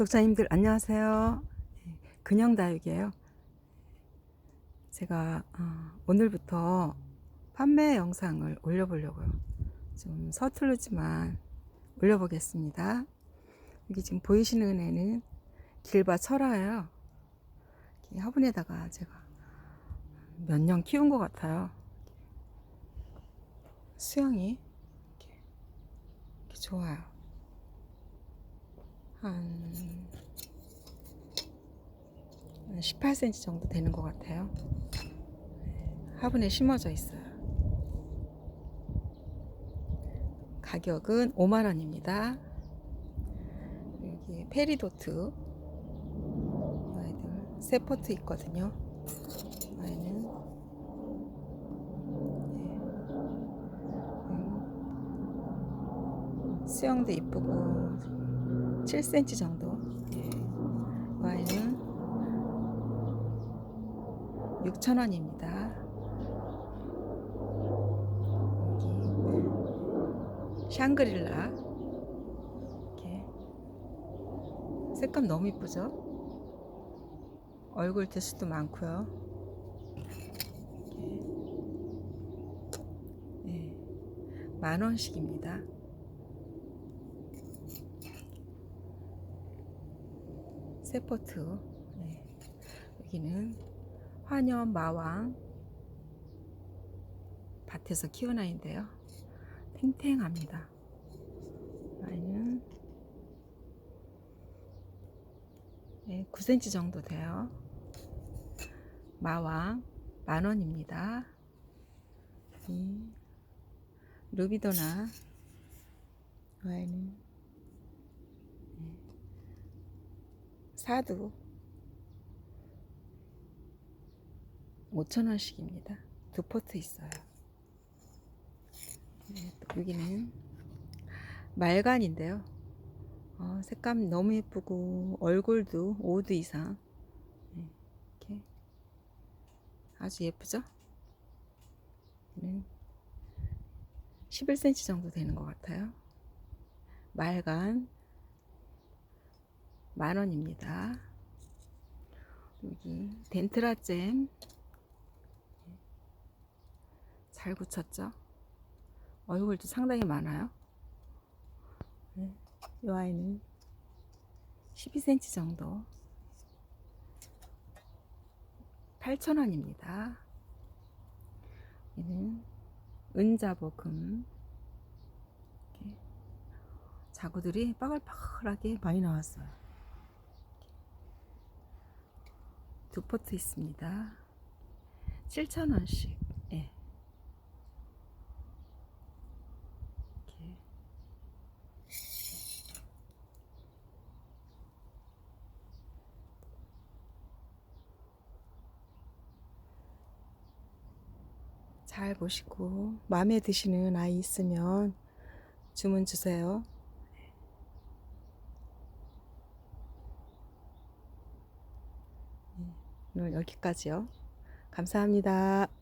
구독자님들 안녕하세요. 네, 근형 다육이에요. 제가 어, 오늘부터 판매 영상을 올려보려고요. 좀 서툴르지만 올려보겠습니다. 여기 지금 보이시는 애는 길밭 철화예요. 화분에다가 제가 몇 년 키운 것 같아요. 수영이 이렇게, 이렇게 좋아요. 한 18cm 정도 되는 것 같아요. 네, 화분에 심어져 있어요. 가격은 5만원입니다. 여기 페리도트 아이들 세 포트 있거든요. 아이는 네. 음, 수영도 이쁘고 7cm 정도. 예. 와인은 6,000원입니다. 여기 샹그릴라. 이렇게 색감 너무 이쁘죠? 얼굴 드수도 많고요. 예. 만 원씩입니다. 세포트. 네. 여기는 화년 마왕 밭에서 키운 아이인데요. 탱탱합니다. 아이는 네, 9cm 정도 돼요. 마왕 만원입니다. 이 루비도나 아이는 사두 5천원씩입니다. 두 포트 있어요. 네, 또 여기는 말간인데요. 어, 색감 너무 예쁘고 얼굴도 5두 이상 네, 이렇게 아주 예쁘죠? 는 11cm 정도 되는 것 같아요. 말간 만 원입니다. 여기 덴트라잼 잘 굳혔죠? 얼굴도 상당히 많아요. 네, 이 아이는 12cm 정도 8,000원입니다. 얘는 이렇게 자구들이 빠글빠글하게 많이 나왔어요. 두 포트 있습니다. 7,000원씩. 예. 이렇게. 잘 보시고 마음에 드시는 아이 있으면 주문 주세요. 오늘 여기까지요. 감사합니다.